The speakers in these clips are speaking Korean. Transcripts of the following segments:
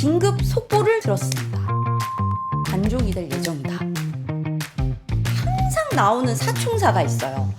긴급 속보를 들었습니다. 단종이 될 예정이다. 항상 나오는 사충사가 있어요.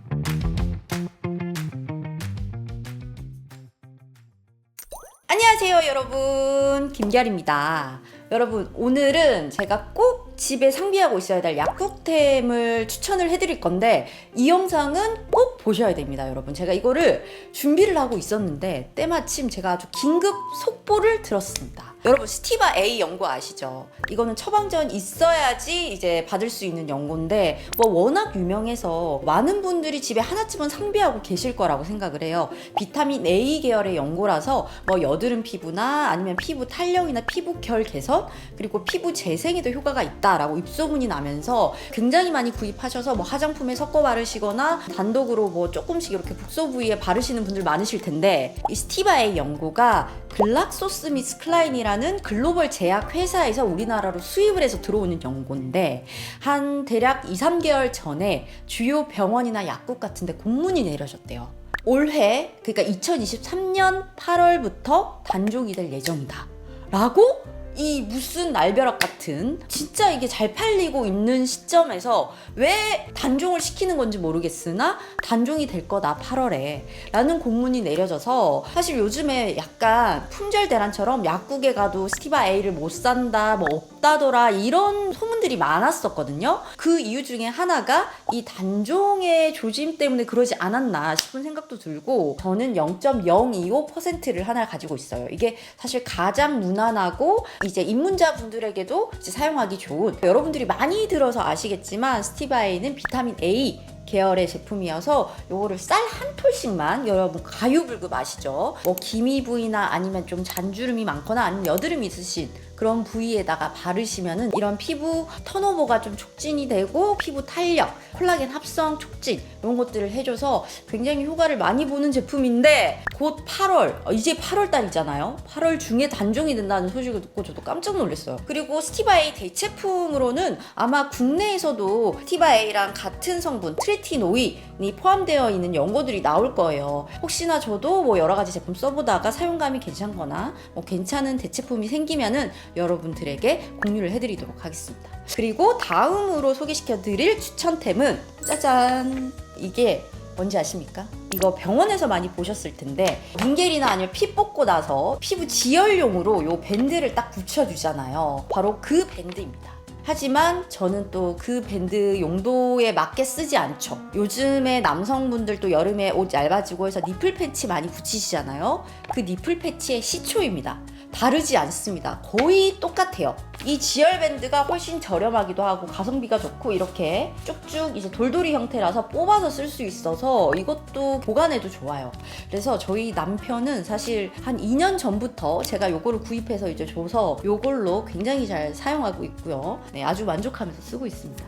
안녕하세요, 여러분. 김결입니다. 여러분, 오늘은 제가 꼭 집에 상비하고 있어야 될 약국템을 추천을 해드릴 건데, 이 영상은 꼭 보셔야 됩니다, 여러분. 제가 이거를 준비를 하고 있었는데, 때마침 제가 아주 긴급 속보를 들었습니다. 여러분, 스티바 A 연고 아시죠? 이거는 처방전 있어야지 이제 받을 수 있는 연고인데, 뭐 워낙 유명해서 많은 분들이 집에 하나쯤은 상비하고 계실 거라고 생각을 해요. 비타민 A 계열의 연고라서 뭐 여드름 피부나 아니면 피부 탄력이나 피부 결 개선 그리고 피부 재생에도 효과가 있다 라고 입소문이 나면서 굉장히 많이 구입하셔서 뭐 화장품에 섞어 바르시거나 단독으로 뭐 조금씩 이렇게 국소 부위에 바르시는 분들 많으실 텐데 이 스티바의 연고가 글락소스미스 클라인이라는 글로벌 제약 회사에서 우리나라로 수입을 해서 들어오는 연고인데 한 대략 2, 3개월 전에 주요 병원이나 약국 같은 데 공문이 내려졌대요. 올해 그러니까 2023년 8월부터 단종이 될 예정이다. 라고 이 무슨 날벼락 같은 진짜 이게 잘 팔리고 있는 시점에서 왜 단종을 시키는 건지 모르겠으나 단종이 될 거다 8월에 라는 공문이 내려져서 사실 요즘에 약간 품절 대란처럼 약국에 가도 스티바 A를 못 산다 뭐 없다더라 이런 소문들이 많았었거든요. 그 이유 중에 하나가 이 단종의 조짐 때문에 그러지 않았나 싶은 생각도 들고 저는 0.025%를 하나 가지고 있어요. 이게 사실 가장 무난하고 이제 입문자분들에게도 이제 사용하기 좋은. 여러분들이 많이 들어서 아시겠지만 스티바에는 비타민 A 계열의 제품이어서 요거를 쌀 한 톨씩만 여러분 가유불급 아시죠? 뭐 기미 부위나 아니면 좀 잔주름이 많거나 아니면 여드름 있으신 그런 부위에다가 바르시면은 이런 피부 턴오버가 좀 촉진이 되고 피부 탄력, 콜라겐 합성 촉진 이런 것들을 해줘서 굉장히 효과를 많이 보는 제품인데 곧 8월 어, 이제 8월 달이잖아요. 8월 중에 단종이 된다는 소식을 듣고 저도 깜짝 놀랐어요. 그리고 스티바에이 대체품으로는 아마 국내에서도 스티바에이랑 같은 성분 트레티노이이 포함되어 있는 연고들이 나올 거예요. 혹시나 저도 뭐 여러 가지 제품 써보다가 사용감이 괜찮거나 뭐 괜찮은 대체품이 생기면은 여러분들에게 공유를 해드리도록 하겠습니다. 그리고 다음으로 소개시켜 드릴 추천템은 짜잔! 이게 뭔지 아십니까? 이거 병원에서 많이 보셨을 텐데 링겔이나 아니면 피 뽑고 나서 피부 지혈용으로 요 밴드를 딱 붙여주잖아요. 바로 그 밴드입니다. 하지만 저는 또 그 밴드 용도에 맞게 쓰지 않죠. 요즘에 남성분들 도 여름에 옷 얇아지고 해서 니플 패치 많이 붙이시잖아요. 그 니플 패치의 시초입니다. 다르지 않습니다. 거의 똑같아요. 이 지열 밴드가 훨씬 저렴하기도 하고 가성비가 좋고 이렇게 쭉쭉 이제 돌돌이 형태라서 뽑아서 쓸 수 있어서 이것도 보관해도 좋아요. 그래서 저희 남편은 사실 한 2년 전부터 제가 요거를 구입해서 이제 줘서 요걸로 굉장히 잘 사용하고 있고요. 네, 아주 만족하면서 쓰고 있습니다.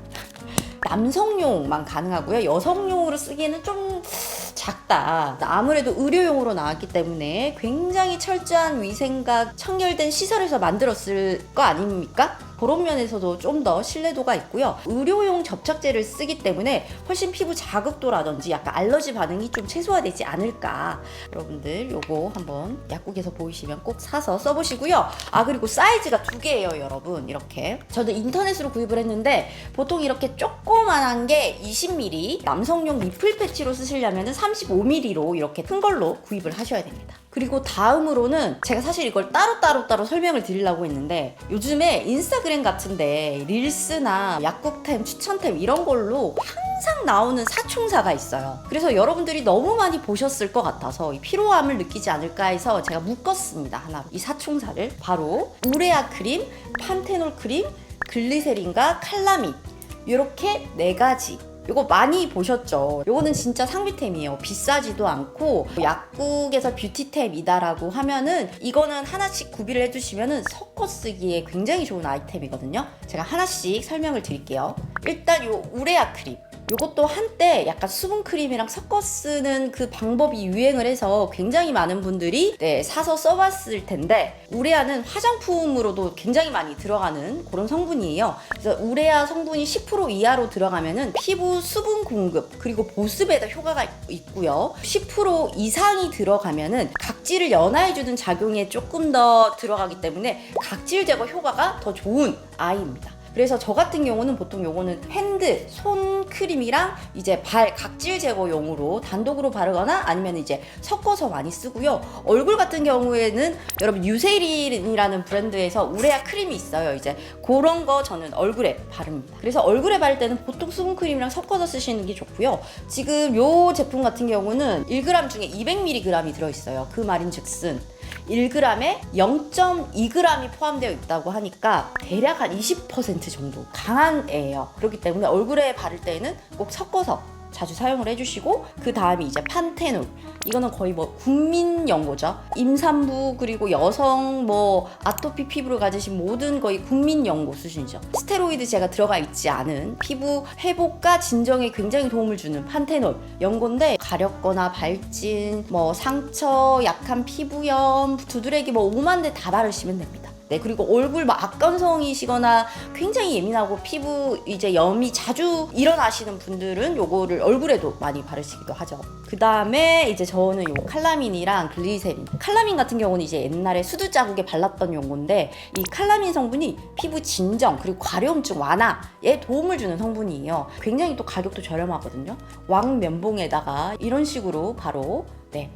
남성용만 가능하고요. 여성용으로 쓰기에는 좀 작다. 아무래도 의료용으로 나왔기 때문에 굉장히 철저한 위생과 청결된 시설에서 만들었을 거 아닙니까? 그런 면에서도 좀 더 신뢰도가 있고요. 의료용 접착제를 쓰기 때문에 훨씬 피부 자극도라든지 약간 알러지 반응이 좀 최소화되지 않을까. 여러분들 요거 한번 약국에서 보이시면 꼭 사서 써보시고요. 아 그리고 사이즈가 두 개예요, 여러분. 이렇게. 저도 인터넷으로 구입을 했는데 보통 이렇게 조그만한 게 20ml, 남성용 니플 패치로 쓰시려면 35ml로 이렇게 큰 걸로 구입을 하셔야 됩니다. 그리고 다음으로는 제가 사실 이걸 따로따로 따로 설명을 드리려고 했는데 요즘에 인스타그램 같은데 릴스나 약국템, 추천템 이런 걸로 항상 나오는 사충사가 있어요. 그래서 여러분들이 너무 많이 보셨을 것 같아서 이 피로함을 느끼지 않을까 해서 제가 묶었습니다. 하나. 이 사충사를 바로 우레아 크림, 판테놀 크림, 글리세린과 칼라민 이렇게 네 가지 요거 많이 보셨죠? 요거는 진짜 상비템이에요. 비싸지도 않고 약국에서 뷰티템이다라고 하면은 이거는 하나씩 구비를 해주시면은 섞어 쓰기에 굉장히 좋은 아이템이거든요. 제가 하나씩 설명을 드릴게요. 일단 요 우레아 크림. 이것도 한때 약간 수분 크림이랑 섞어 쓰는 그 방법이 유행을 해서 굉장히 많은 분들이 네, 사서 써봤을 텐데 우레아는 화장품으로도 굉장히 많이 들어가는 그런 성분이에요. 그래서 우레아 성분이 10% 이하로 들어가면은 피부 수분 공급 그리고 보습에도 효과가 있고요. 10% 이상이 들어가면은 각질을 연화해주는 작용에 조금 더 들어가기 때문에 각질 제거 효과가 더 좋은 아이입니다. 그래서 저 같은 경우는 보통 요거는 핸드, 손 크림이랑 이제 발 각질 제거용으로 단독으로 바르거나 아니면 이제 섞어서 많이 쓰고요. 얼굴 같은 경우에는 여러분 유세린이라는 브랜드에서 우레아 크림이 있어요. 이제 그런 거 저는 얼굴에 바릅니다. 그래서 얼굴에 바를 때는 보통 수분 크림이랑 섞어서 쓰시는 게 좋고요. 지금 요 제품 같은 경우는 1g 중에 200mg이 들어있어요. 그 말인 즉슨 1g에 0.2g이 포함되어 있다고 하니까 대략 한 20% 정도 강한 애예요. 그렇기 때문에 얼굴에 바를 때는 꼭 섞어서 자주 사용을 해주시고 그 다음이 이제 판테놀. 이거는 거의 뭐 국민 연고죠. 임산부 그리고 여성 뭐 아토피 피부를 가지신 모든 거의 국민 연고 수준이죠. 스테로이드 제가 들어가 있지 않은 피부 회복과 진정에 굉장히 도움을 주는 판테놀 연고인데 가렵거나 발진 뭐 상처 약한 피부염 두드레기 뭐 오만 대 다 바르시면 됩니다 네, 그리고 얼굴 막 악건성이시거나 굉장히 예민하고 피부 이제 염이 자주 일어나시는 분들은 요거를 얼굴에도 많이 바르시기도 하죠. 그 다음에 이제 저는 요 칼라민이랑 글리세린. 칼라민 같은 경우는 이제 옛날에 수두 자국에 발랐던 용건데 이 칼라민 성분이 피부 진정 그리고 과려움증 완화에 도움을 주는 성분이에요. 굉장히 또 가격도 저렴하거든요. 왕 면봉에다가 이런 식으로 바로 네.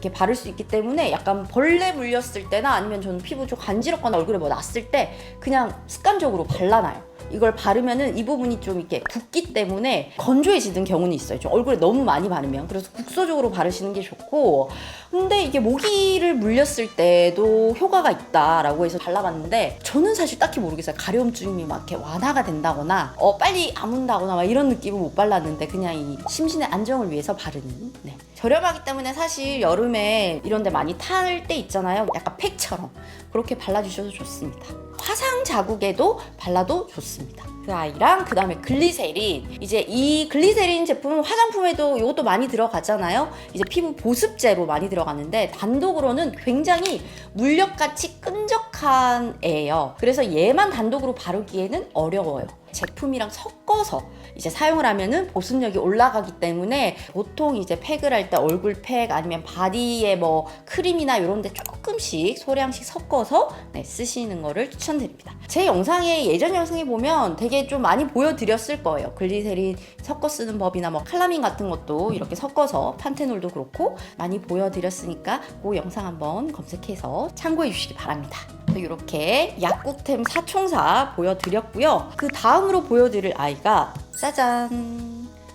이렇게 바를 수 있기 때문에 약간 벌레 물렸을 때나 아니면 저는 피부 좀 간지럽거나 얼굴에 뭐 났을 때 그냥 습관적으로 발라놔요. 이걸 바르면은 이 부분이 좀 이렇게 붓기 때문에 건조해지는 경우는 있어요. 좀 얼굴에 너무 많이 바르면. 그래서 국소적으로 바르시는 게 좋고. 근데 이게 모기를 물렸을 때도 효과가 있다라고 해서 발라봤는데 저는 사실 딱히 모르겠어요. 가려움증이 막 이렇게 완화가 된다거나 어, 빨리 아문다거나 막 이런 느낌은 못 발랐는데 그냥 이 심신의 안정을 위해서 바르는. 네. 저렴하기 때문에 사실 여름에 이런 데 많이 탈 때 있잖아요. 약간 팩처럼. 그렇게 발라주셔도 좋습니다. 화상 자국에도 발라도 좋습니다. 그 아이랑 그 다음에 글리세린. 이제 이 글리세린 제품은 화장품에도 이것도 많이 들어가잖아요. 이제 피부 보습제로 많이 들어가는데 단독으로는 굉장히 물엿같이 끈적한 애예요. 그래서 얘만 단독으로 바르기에는 어려워요. 제품이랑 섞어서 이제 사용을 하면은 보습력이 올라가기 때문에 보통 이제 팩을 할 때 얼굴 팩 아니면 바디에 뭐 크림이나 이런 데 조금씩 소량씩 섞어서 네, 쓰시는 거를 추천드립니다. 제 영상에 예전 영상에 보면 되게 좀 많이 보여드렸을 거예요. 글리세린 섞어 쓰는 법이나 뭐 칼라민 같은 것도 이렇게 섞어서 판테놀도 그렇고 많이 보여드렸으니까 그 영상 한번 검색해서 참고해 주시기 바랍니다. 이렇게 약국템 사총사 보여드렸고요. 그 다음으로 보여드릴 아이가 짜잔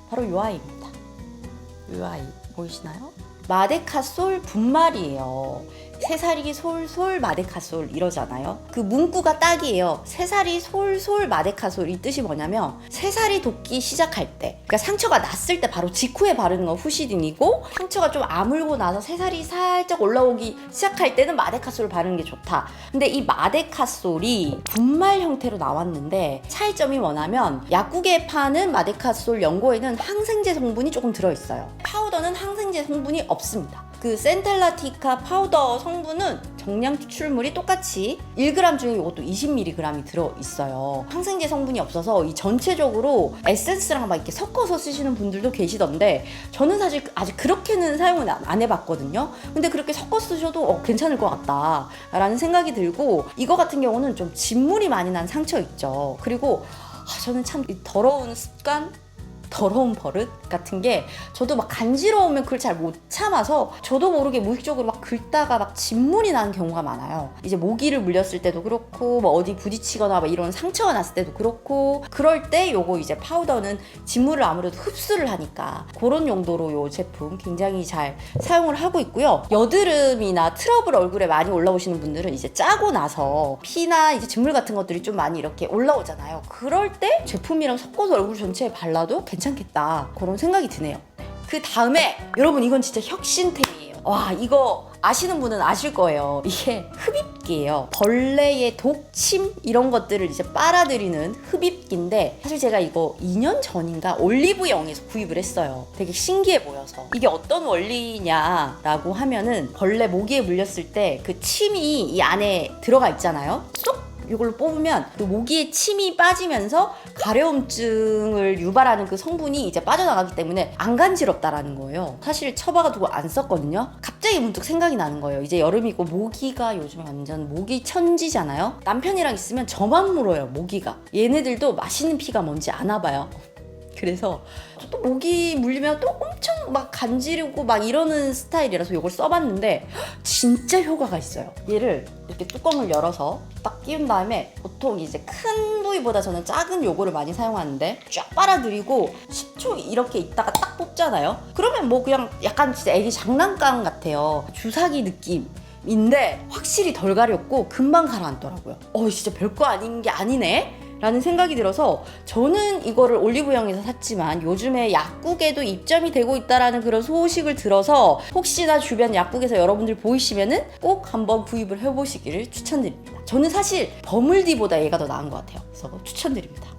바로 이 아이입니다. 이 아이 보이시나요? 마데카솔 분말이에요. 새살이 솔솔 마데카솔 이러잖아요. 그 문구가 딱이에요. 새살이 솔솔 마데카솔 이 뜻이 뭐냐면 새살이 돋기 시작할 때, 그러니까 상처가 났을 때 바로 직후에 바르는 건 후시딘이고 상처가 좀 아물고 나서 새살이 살짝 올라오기 시작할 때는 마데카솔을 바르는 게 좋다. 근데 이 마데카솔이 분말 형태로 나왔는데 차이점이 뭐냐면 약국에 파는 마데카솔 연고에는 항생제 성분이 조금 들어있어요. 파우더는 항 생제 성분이 없습니다. 그 센텔라티카 파우더 성분은 정량 추출물이 똑같이 1g 중에 이것도 20mg이 들어 있어요. 항생제 성분이 없어서 이 전체적으로 에센스랑 막 이렇게 섞어서 쓰시는 분들도 계시던데 저는 사실 아직 그렇게는 사용은 안- 안 해봤거든요. 근데 그렇게 섞어 쓰셔도 어, 괜찮을 것 같다라는 생각이 들고 이거 같은 경우는 좀 진물이 많이 난 상처 있죠. 그리고 아, 저는 참이 더러운 습관 더러운 버릇 같은 게 저도 막 간지러우면 그걸 잘 못 참아서 저도 모르게 무의식적으로 막 긁다가 막 진물이 나는 경우가 많아요. 이제 모기를 물렸을 때도 그렇고 뭐 어디 부딪히거나 막 이런 상처가 났을 때도 그렇고 그럴 때 요거 이제 파우더는 진물을 아무래도 흡수를 하니까 그런 용도로 요 제품 굉장히 잘 사용을 하고 있고요. 여드름이나 트러블 얼굴에 많이 올라오시는 분들은 이제 짜고 나서 피나 이제 진물 같은 것들이 좀 많이 이렇게 올라오잖아요. 그럴 때 제품이랑 섞어서 얼굴 전체에 발라도 괜찮 겠다. 그런 생각이 드네요. 그 다음에 여러분 이건 진짜 혁신템이에요. 와 이거 아시는 분은 아실 거예요. 이게 흡입기예요. 벌레의 독, 침 이런 것들을 이제 빨아들이는 흡입기인데 사실 제가 이거 2년 전인가 올리브영에서 구입을 했어요. 되게 신기해 보여서 이게 어떤 원리냐라고 하면은 벌레 모기에 물렸을 때 그 침이 이 안에 들어가 있잖아요. 쏙 이걸로 뽑으면 그 모기의 침이 빠지면서 가려움증을 유발하는 그 성분이 이제 빠져나가기 때문에 안 간지럽다라는 거예요. 사실 처박아두고 안 썼거든요. 갑자기 문득 생각이 나는 거예요. 이제 여름이고 모기가 요즘에 완전 모기 천지잖아요. 남편이랑 있으면 저만 물어요. 모기가. 얘네들도 맛있는 피가 뭔지 아나 봐요. 그래서 또 모기 물리면 또 엄청 막 간지르고 막 이러는 스타일이라서 이걸 써봤는데 진짜 효과가 있어요. 얘를 이렇게 뚜껑을 열어서 딱 끼운 다음에 보통 이제 큰 부위보다 저는 작은 요거를 많이 사용하는데 쫙 빨아들이고 10초 이렇게 있다가 딱 뽑잖아요. 그러면 뭐 그냥 약간 진짜 애기 장난감 같아요. 주사기 느낌. 인데 확실히 덜 가렵고 금방 가라앉더라고요. 어 진짜 별거 아닌 게 아니네. 라는 생각이 들어서 저는 이거를 올리브영에서 샀지만 요즘에 약국에도 입점이 되고 있다라는 그런 소식을 들어서 혹시나 주변 약국에서 여러분들 보이시면은 꼭 한번 구입을 해보시기를 추천드립니다. 저는 사실 버물디보다 얘가 더 나은 것 같아요. 그래서 추천드립니다.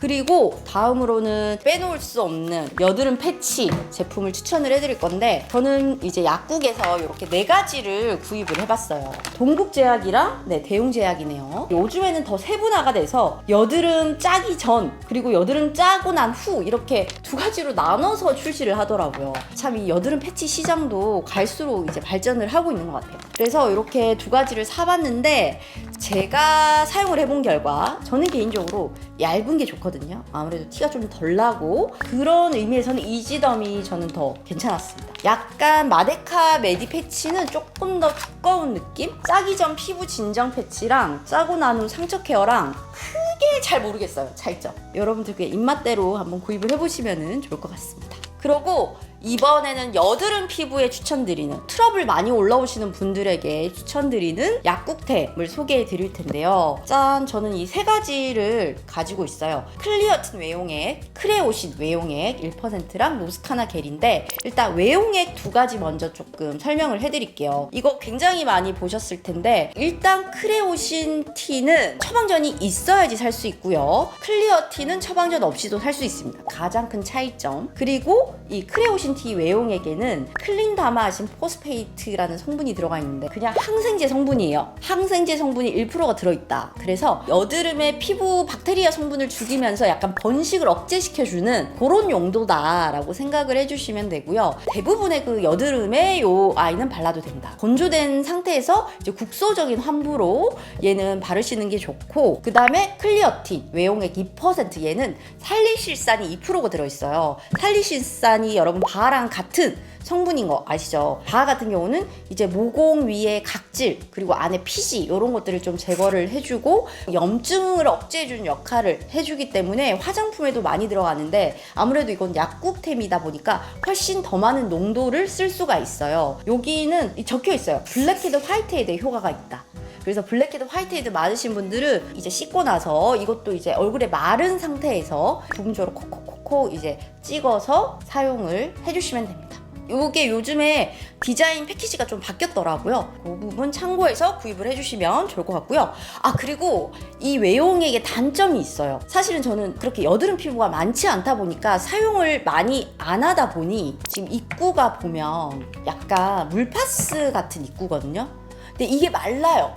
그리고 다음으로는 빼놓을 수 없는 여드름 패치 제품을 추천을 해드릴 건데 저는 이제 약국에서 이렇게 네 가지를 구입을 해봤어요. 동국제약이랑 네 대웅제약이네요. 요즘에는 더 세분화가 돼서 여드름 짜기 전 그리고 여드름 짜고 난 후 이렇게 두 가지로 나눠서 출시를 하더라고요. 참 이 여드름 패치 시장도 갈수록 이제 발전을 하고 있는 것 같아요. 그래서 이렇게 두 가지를 사봤는데 제가 사용을 해본 결과 저는 개인적으로 얇은 게 좋거든요. 아무래도 티가 좀 덜 나고 그런 의미에서는 이지덤이 저는 더 괜찮았습니다. 약간 마데카 메디 패치는 조금 더 두꺼운 느낌? 짜기 전 피부 진정 패치랑 짜고 난 후 상처 케어랑 크게 잘 모르겠어요. 차이점. 여러분들 그 입맛대로 한번 구입을 해보시면 좋을 것 같습니다. 그리고 이번에는 여드름 피부에 추천드리는 트러블 많이 올라오시는 분들에게 추천드리는 약국템을 소개해 드릴 텐데요. 짠! 저는 이 세 가지를 가지고 있어요. 클리어틴 외용액, 크레오신 외용액 1%랑 노스카나 겔인데 일단 외용액 두 가지 먼저 조금 설명을 해 드릴게요. 이거 굉장히 많이 보셨을 텐데 일단 크레오신 티는 처방전이 있어야지 살 수 있고요. 클리어틴은 처방전 없이도 살 수 있습니다. 가장 큰 차이점. 그리고 이 크레오신 티 외용액에는 클린다마신 포스페이트라는 성분이 들어가 있는데 그냥 항생제 성분이에요. 항생제 성분이 1%가 들어있다. 그래서 여드름에 피부 박테리아 성분을 죽이면서 약간 번식을 억제시켜주는 그런 용도다라고 생각을 해주시면 되고요. 대부분의 그 여드름에 요 아이는 발라도 된다. 건조된 상태에서 이제 국소적인 환부로 얘는 바르시는 게 좋고 그 다음에 클리어틴 외용액 2% 얘는 살리실산이 2%가 들어있어요. 살리실산이 여러분 바랑 같은 성분인 거 아시죠? 바 같은 경우는 이제 모공 위에 각질 그리고 안에 피지 이런 것들을 좀 제거를 해주고 염증을 억제해주는 역할을 해주기 때문에 화장품에도 많이 들어가는데 아무래도 이건 약국템이다 보니까 훨씬 더 많은 농도를 쓸 수가 있어요. 여기는 이 적혀 있어요. 블랙헤드 화이트헤드에 효과가 있다. 그래서 블랙헤드 화이트헤드 맞으신 분들은 이제 씻고 나서 이것도 이제 얼굴에 마른 상태에서 부분적으로 콕콕 콕콕 이제 찍어서 사용을 해주시면 됩니다. 이게 요즘에 디자인 패키지가 좀 바뀌었더라고요. 그 부분 참고해서 구입을 해주시면 좋을 것 같고요. 아 그리고 이 외용액의 단점이 있어요. 사실은 저는 그렇게 여드름 피부가 많지 않다 보니까 사용을 많이 안 하다 보니 지금 입구가 보면 약간 물파스 같은 입구거든요. 근데 이게 말라요.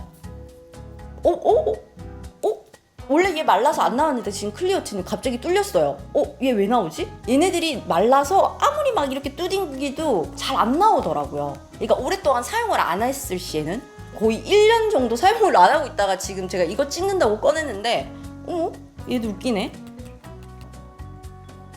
어, 어, 어, 어? 원래 얘 말라서 안 나왔는데 지금 클리어틴이 갑자기 뚫렸어요. 어, 얘 왜 나오지? 얘네들이 말라서 아무리 막 이렇게 뚜딩기도 잘 안 나오더라고요. 그러니까 오랫동안 사용을 안 했을 시에는 거의 1년 정도 사용을 안 하고 있다가 지금 제가 이거 찍는다고 꺼냈는데, 어? 얘도 웃기네.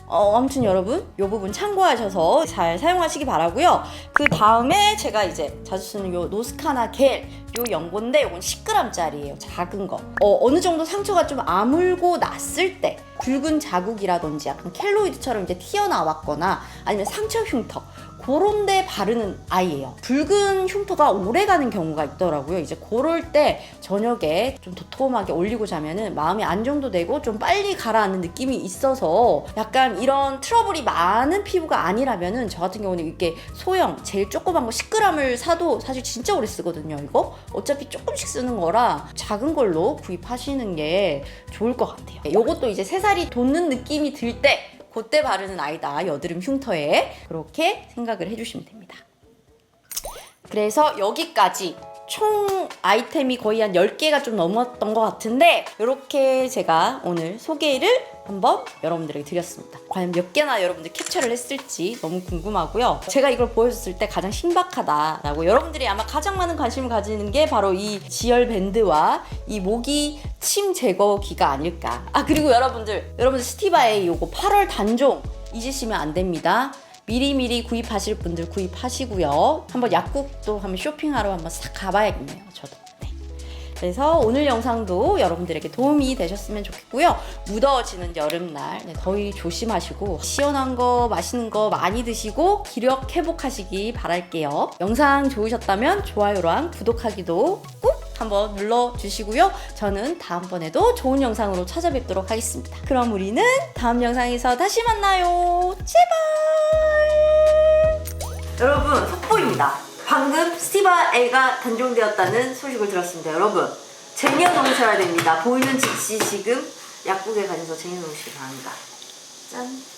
어, 아무튼 여러분, 이 부분 참고하셔서 잘 사용하시기 바라고요. 그 다음에 제가 이제 자주 쓰는 요 노스카나 겔, 요 연고인데 요건 10g짜리예요. 작은 거. 어, 어느 정도 상처가 좀 아물고 났을 때 굵은 자국이라든지 약간 켈로이드처럼 이제 튀어나왔거나 아니면 상처 흉터 그런 데 바르는 아이예요. 붉은 흉터가 오래 가는 경우가 있더라고요. 이제 그럴 때 저녁에 좀 도톰하게 올리고 자면은 마음이 안정도 되고 좀 빨리 가라앉는 느낌이 있어서 약간 이런 트러블이 많은 피부가 아니라면은 저 같은 경우는 이렇게 소형 제일 조그만 거 10g을 사도 사실 진짜 오래 쓰거든요. 이거 어차피 조금씩 쓰는 거라 작은 걸로 구입하시는 게 좋을 것 같아요. 요것도 이제 세 살이 돋는 느낌이 들 때 그때 바르는 아이다. 여드름 흉터에 그렇게 생각을 해주시면 됩니다. 그래서 여기까지 총 아이템이 거의 한 10개가 좀 넘었던 것 같은데 이렇게 제가 오늘 소개를 한번 여러분들에게 드렸습니다. 과연 몇 개나 여러분들 캡처를 했을지 너무 궁금하고요. 제가 이걸 보여줬을 때 가장 신박하다라고 여러분들이 아마 가장 많은 관심을 가지는 게 바로 이 지열 밴드와 이 모기 침 제거기가 아닐까. 아 그리고 여러분들 여러분들 스티바의 요거 8월 단종 잊으시면 안 됩니다. 미리미리 구입하실 분들 구입하시고요. 한번 약국도 한번 쇼핑하러 한번 싹 가봐야겠네요. 저도. 네. 그래서 오늘 영상도 여러분들에게 도움이 되셨으면 좋겠고요. 무더워지는 여름날 네, 더위 조심하시고 시원한 거 맛있는 거 많이 드시고 기력 회복하시기 바랄게요. 영상 좋으셨다면 좋아요랑 구독하기도 꾹 한번 눌러주시고요. 저는 다음번에도 좋은 영상으로 찾아뵙도록 하겠습니다. 그럼 우리는 다음 영상에서 다시 만나요. 제발! 여러분, 속보입니다. 방금 스티바 A가 단종되었다는 소식을 들었습니다. 여러분, 쟁여놓으셔야 됩니다. 보이는 즉시 지금 약국에 가셔서 쟁여놓으시기 바랍니다. 짠!